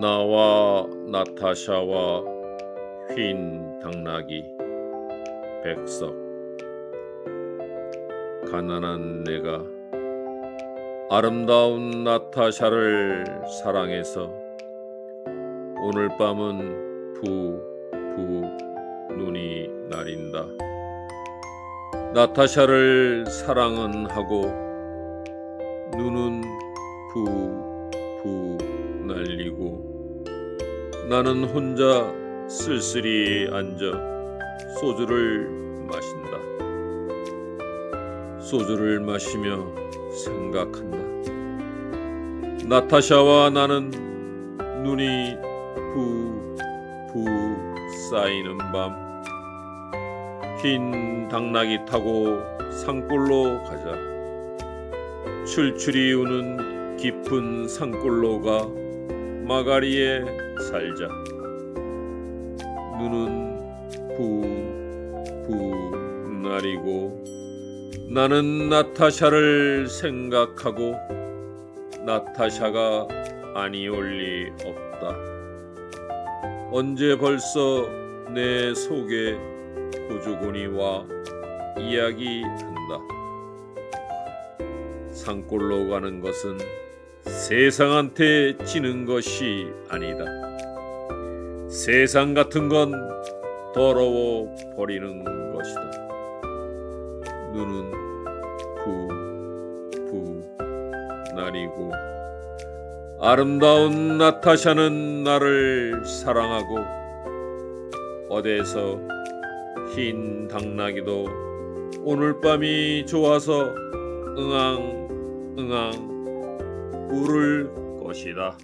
나와 나타샤와 흰 당나귀 백석 가난한 내가 아름다운 나타샤를 사랑해서 오늘 밤은 푸푸 눈이 내린다. 나타샤를 사랑은 하고 눈은 푸푸 날리고 나는 혼자 쓸쓸히 앉아 소주를 마신다. 소주를 마시며 생각한다. 나타샤와 나는 눈이 푸푸 쌓이는 밤. 흰 당나귀 타고 산골로 가자. 출출이 우는 깊은 산골로 가 마가리에 살자. 눈은 푸푸 나리고 나는 나타샤를 생각하고 나타샤가 아니올 리 없다. 언제 벌써 내 속에 구주군이 와 이야기한다. 산골로 가는 것은 세상한테 지는 것이 아니다. 세상 같은 건 더러워 버리는 것이다. 눈은 푸푸 나리고 아름다운 나타샤는 나를 사랑하고 어디에서 흰 당나귀도 오늘 밤이 좋아서 응앙 응앙 울을 것이다.